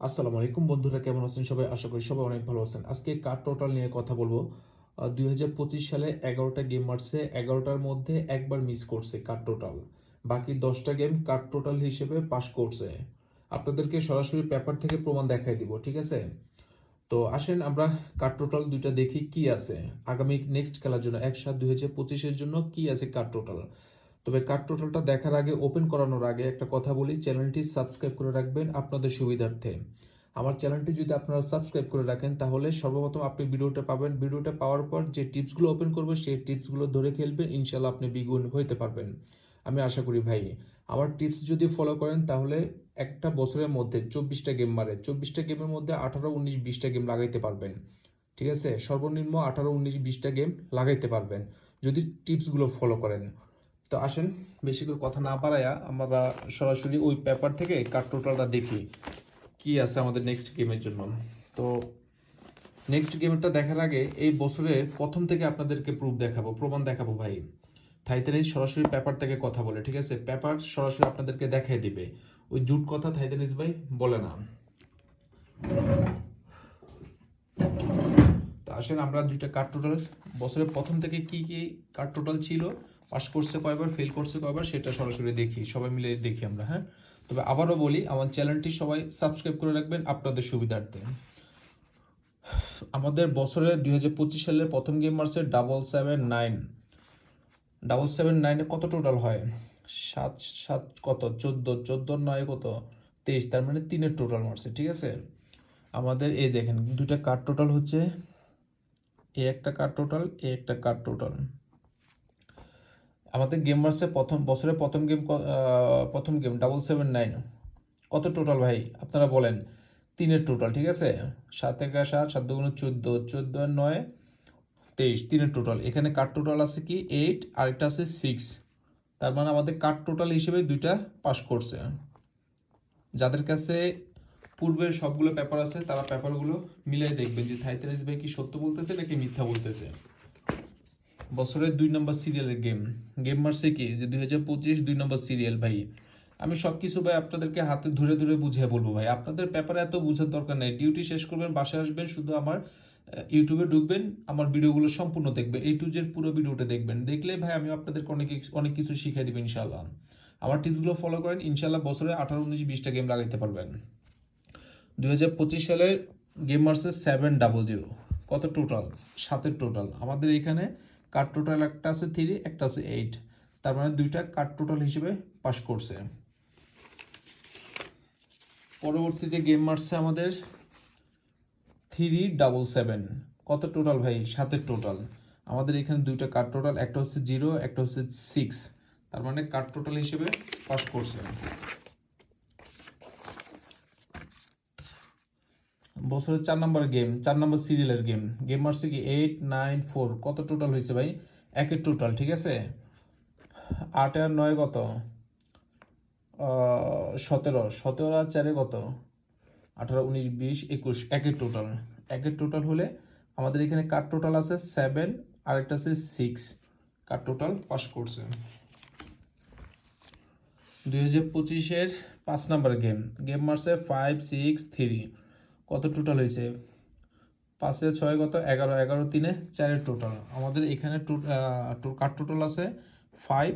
আসসালামু আলাইকুম বন্ধুরা, কেমন আছেন সবাই? আশা করি সবাই অনেক ভালো আছেন। আজকে কার টোটাল নিয়ে কথা বলব। দুই হাজার পঁচিশ সালে এগারোটা গেম মারছে, এগারোটার মধ্যে একবার মিস করছে কার টোটাল বাকি দশটা গেম কার টোটাল হিসেবে পাশ করছে। আপনাদেরকে সরাসরি পেপার থেকে প্রমাণ দেখাই দিব, ঠিক আছে? তো আসেন আমরা কার টোটাল দুইটা দেখি কি আছে। আগামী নেক্সট খেলার জন্য এক সাত দুই হাজার পঁচিশের জন্য কি আছে কার টোটাল তবে কার টোটালটা দেখার আগে ওপেন করানোর আগে একটা কথা বলি চ্যানেলটি সাবস্ক্রাইব করে রাখবেন আপনাদের সুবিধার্থে। আমার চ্যানেলটি যদি আপনারা সাবস্ক্রাইব করে রাখেন, তাহলে সর্বপ্রথম আপনি ভিডিওটা পাবেন। ভিডিওটা পাওয়ার পর যে টিপসগুলো ওপেন করব, সেই টিপসগুলো ধরে খেলবেন ইনশাল্লাহ আপনি বিগুণ হইতে পারবেন। আমি আশা করি ভাই, আমার টিপস যদি ফলো করেন, তাহলে একটা বছরের মধ্যে চব্বিশটা গেম মারে চব্বিশটা গেমের মধ্যে আঠারো, উনিশ, বিশটা গেম লাগাইতে পারবেন। ঠিক আছে? সর্বনিম্ন আঠারো, উনিশ, বিশটা গেম লাগাইতে পারবেন। যদি টিপসগুলো ফলো করেন। তো আসেন, বেশি করে কথা না বাড়ায়া আমরা সরাসরি ওই পেপার থেকে কার টোটালটা দেখি কি আছে আমাদের নেক্সট গেমের জন্য। তো নেক্সট গেমটা দেখার আগে এই বছরের প্রথম থেকে আপনাদেরকে প্রুফ দেখাবো, প্রমাণ দেখাবো ভাই। থাইতানিজ সরাসরি পেপার থেকে কথা বলে, ঠিক আছে? পেপার সরাসরি আপনাদেরকে দেখাই দিবে। ওই জুট কথা থাইতানিজ ভাই বলে না। তো আসেন, আমরা দুইটা কার্ড টোটাল বছরের প্রথম থেকে কি কি কার্ড টোটাল ছিল পাস করছে কয়বার ফেল করছে কয়বার, সেটা সরাসরি দেখি, সবাই মিলে দেখি আমরা হ্যাঁ? তবে আবারও বলি, আমার চ্যানেলটি সবাই সাবস্ক্রাইব করে রাখবেন আপনাদের সুবিধার্থে। আমাদের বছরের দুই সালের প্রথম গেম মার্চে double seven nine double seven নাইনে কত টোটাল হয়? সাত সাত কত? চোদ্দ চোদ্দ নয় কত? তেইশ, তার মানে তিনের টোটাল মারছে, ঠিক আছে? আমাদের এই দেখেন, দুইটা কার্ড টোটাল হচ্ছে, এ একটা কার্ড টোটাল এ একটা কার্ড টোটাল আমাদের গেম মার্সে প্রথম, বছরের প্রথম গেম প্রথম গেম ডাবল সেভেন নাইন কত টোটাল ভাই? আপনারা বলেন। তিনের টোটাল ঠিক আছে? সাত একা সাত সাত দুগুণ চোদ্দ চোদ্দ নয়, তেইশ। তিনের টোটাল এখানে কার্ড টোটাল আছে কি? এইট আরেকটা আছে সিক্স তার মানে আমাদের কার্ড টোটাল হিসেবে দুইটা পাস করছে। যাদের কাছে পূর্বের সবগুলো পেপার আছে, তারা পেপারগুলো মিলাই দেখবেন যে থাইতারিস ভাই কি সত্য বলতেছে নাকি মিথ্যা বলতেছে? বছরের দুই নম্বর সিরিয়ালের গেম গেম মারছে কি? যে দুই হাজার পঁচিশ দুই নম্বর সিরিয়াল ভাই। আমি সব কিছু ভাই, আপনাদেরকে হাতে ধরে ধরে বুঝিয়ে বলব, ভাই। আপনাদের পেপারে এত বুঝার দরকার নেই। ডিউটি শেষ করবেন, বাসায় আসবেন, শুধু আমার ইউটিউবে ঢুকবেন, আমার ভিডিওগুলো সম্পূর্ণ দেখবেন। এই টু জেড পুরো ভিডিওটা দেখবেন। দেখলে, ভাই, আমি আপনাদেরকে অনেক অনেক কিছু শিখিয়ে দেবো ইনশাল্লাহ আমার টিপসগুলো ফলো করেন ইনশাল্লাহ বছরে আঠারো, উনিশ, বিশটা গেম লাগাইতে পারবেন। দুই হাজার পঁচিশ সালে গেম মার্সে সেভেন ডাবল জিরো কত টোটাল সাতের টোটাল আমাদের এখানে কার্ড টোটাল একটা আছে থ্রি একটা আছে এইট তার মানে দুইটা কার্ড টোটাল হিসেবে পাস করছে। পরবর্তীতে গেম মারছে আমাদের থ্রি ডাবল সেভেন কত টোটাল ভাই? সাতের টোটাল আমাদের এখানে দুইটা কার্ড টোটাল, একটা হচ্ছে জিরো একটা হচ্ছে সিক্স তার মানে কার্ড টোটাল হিসেবে পাস করছে। বছরের চার নম্বর গেম চার নম্বর সিরিয়ালের গেম গেম মারছে কি এইট নাইন ফোর কত টোটাল হয়েছে ভাই? একের টোটাল ঠিক আছে? আট আর নয় কত? সতেরো। সতেরো আর চারে কত? আঠারো, উনিশ, বিশ, একুশ। একের টোটাল একের টোটাল হলে আমাদের এখানে কার টোটাল আছে? সেভেন আর একটা আছে সিক্স কার টোটাল পাস করছে। দুই হাজার পঁচিশের পাঁচ নাম্বার গেম গেম মারছে ফাইভ সিক্স থ্রি কত টোটাল হয়েছে? পাঁচে ছয় কত? এগারো। এগারো তিনে চারের টোটাল আমাদের এখানে কার টোটাল আছে? ফাইভ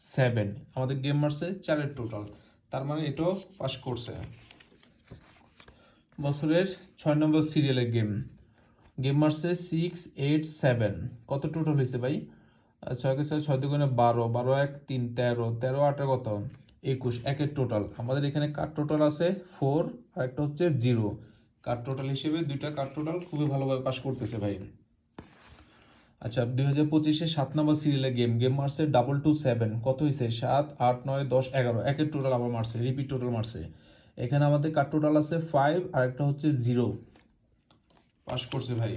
সেভেন আমাদের গেম মারছে চারের টোটাল তার মানে এটাও পাস করছে। বছরের ছয় নম্বর সিরিয়ালের গেম গেম মারছে সিক্স এইট সেভেন কত টোটাল হয়েছে ভাই? ছয় ছয় ছয় দুগুণে বারো। বারো, এক, তিন, তেরো। তেরো আটে কত? একুশ। একের টোটাল আমাদের এখানে কার টোটাল আছে? ফোর আর একটা হচ্ছে জিরো কার টোটাল হিসেবে? দুইটা কার টোটাল খুবই ভালোভাবে পাস করতেছে ভাই। আচ্ছা দুই হাজার পঁচিশে সাত নম্বর সিরিয়ালে গেম গেম মারছে ডাবল টু সেভেন কত হয়েছে সাত, আট, নয়, দশ, এগারো। একের টোটাল আবার মারছে রিপিট টোটাল মারছে। এখানে আমাদের কার টোটাল আছে? ফাইভ আর একটা হচ্ছে জিরো পাস করছে ভাই।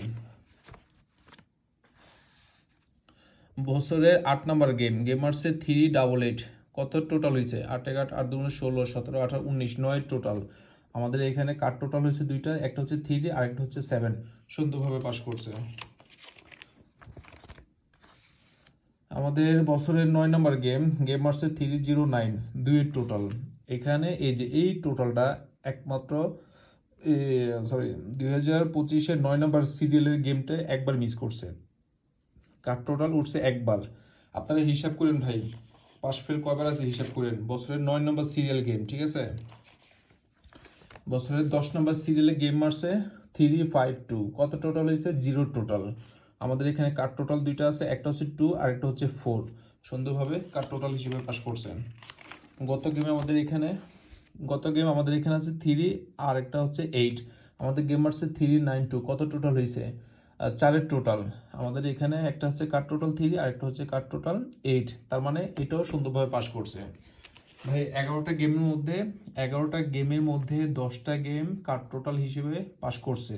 বছরের আট নাম্বার গেম গেম মারছে থ্রি ডাবল এইট কত টোটাল হয়েছে আট এক আট আট ষোলো, সতেরো, আঠারো, উনিশ, নয় টোটাল আমাদের এখানে কার টোটাল হয়েছে দুইটা, একটা হচ্ছে থ্রি আর একটা হচ্ছে সেভেন সুন্দরভাবে পাস করছে। আমাদের বছরের নয় নম্বর গেম গেম মার্সে থ্রি জিরো নাইন দুইয়ের টোটাল এখানে এই যে এই টোটালটা একমাত্র সরি দুই হাজার পঁচিশের নয় নম্বর সিরিয়ালের গেমটা একবার মিস করছে। কার টোটাল উঠছে একবার। আপনারা হিসাব করেন ভাই পাশ ফেল কয়বার আছে হিসাব করেন? বছরের নয় নম্বর সিরিয়াল গেম ঠিক আছে? বছরের দশ নম্বর সিরিয়ালে গেম মারছে থ্রি ফাইভ টু কত টোটাল হয়েছে? জিরো টোটাল আমাদের এখানে কার টোটাল দুইটা আছে, একটা হচ্ছে টু আর একটা হচ্ছে ফোর সুন্দরভাবে কার টোটাল হিসেবে পাস করছেন। গত গেমে আমাদের এখানে, গত গেম আমাদের এখানে আছে থ্রি আর একটা হচ্ছে এইট আমাদের গেম মারছে থ্রি নাইন টু কত টোটাল হয়েছে? চারের টোটাল আমাদের এখানে একটা হচ্ছে কার টোটাল থ্রি আর একটা হচ্ছে কার টোটাল এইট তার মানে এটাও সুন্দরভাবে পাস করছে। ভাই, এগারোটা গেমের মধ্যে, এগারোটা গেমের মধ্যে দশটা গেম কার টোটাল হিসেবে পাস করছে।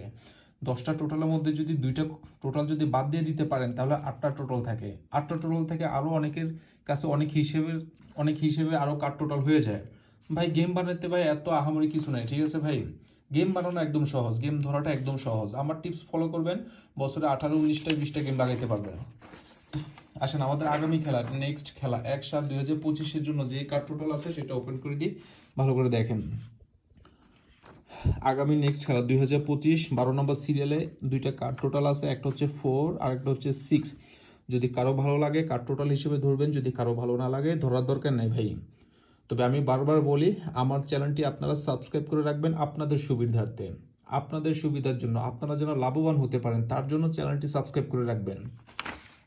দশটা টোটালের মধ্যে যদি দুইটা টোটাল যদি বাদ দিয়ে দিতে পারেন, তাহলে আটটা টোটাল থাকে। আটটা টোটাল থেকে আরও অনেকের কাছে অনেক হিসেবে অনেক হিসেবে আরও কার টোটাল হয়ে যায়। ভাই গেম বানাতে ভাই এত আহামরি কিছু নাই, ঠিক আছে ভাই? গেম বানানো একদম সহজ গেম ধরাটা একদম সহজ। আমার টিপস ফলো করবেন, বছরে আঠারো, উনিশটা, বিশটা গেম লাগাইতে পারবেন। আসেন, আমাদের আগামী খেলা নেক্সট খেলা, এক সাত দুই হাজার পঁচিশের জন্য যে কার্ড টোটাল আছে সেটা ওপেন করে দিই, ভালো করে দেখেন। আগামী নেক্সট খেলা দুই হাজার পঁচিশ, বারো নম্বর সিরিয়ালে দুইটা কার্ড টোটাল আছে, একটা হচ্ছে ফোর আর একটা হচ্ছে সিক্স যদি কারও ভালো লাগে কার্ড টোটাল হিসেবে ধরবেন, যদি কারও ভালো না লাগে, ধরার দরকার নেই ভাই। তবে আমি বারবার বলি, আমার চ্যানেলটি আপনারা সাবস্ক্রাইব করে রাখবেন আপনাদের সুবিধার্থে। আপনাদের সুবিধার জন্য, আপনারা যেন লাভবান হতে পারেন, তার জন্য চ্যানেলটি সাবস্ক্রাইব করে রাখবেন।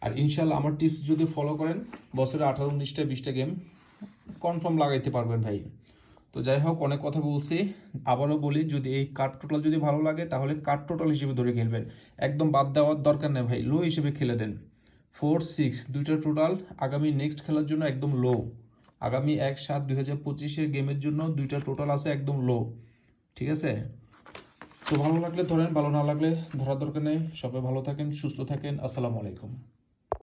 আর ইনশাল্লাহ আমার টিপস যদি ফলো করেন, বছরে আঠারো, উনিশটা, বিশটা গেম কনফার্ম লাগাইতে পারবেন ভাই। তো যাই হোক, অনেক কথা বলছি। আবারও বলি, যদি এই কার্ড টোটাল যদি ভালো লাগে, তাহলে কার্ড টোটাল হিসেবে ধরে খেলবেন। একদম বাদ দেওয়ার দরকার নেই ভাই লো হিসেবে খেলে দেন। ফোর সিক্স দুইটা টোটাল আগামী নেক্সট খেলার জন্য একদম লো আগামী এক, সাত, দুই হাজার পঁচিশের গেমের জন্য দুইটা টোটাল আছে একদম লো ঠিক আছে? তো ভালো লাগলে ধরেন, ভালো না লাগলে ধরার দরকার নেই। সবাই ভালো থাকেন, সুস্থ থাকেন। আসসালামু আলাইকুম।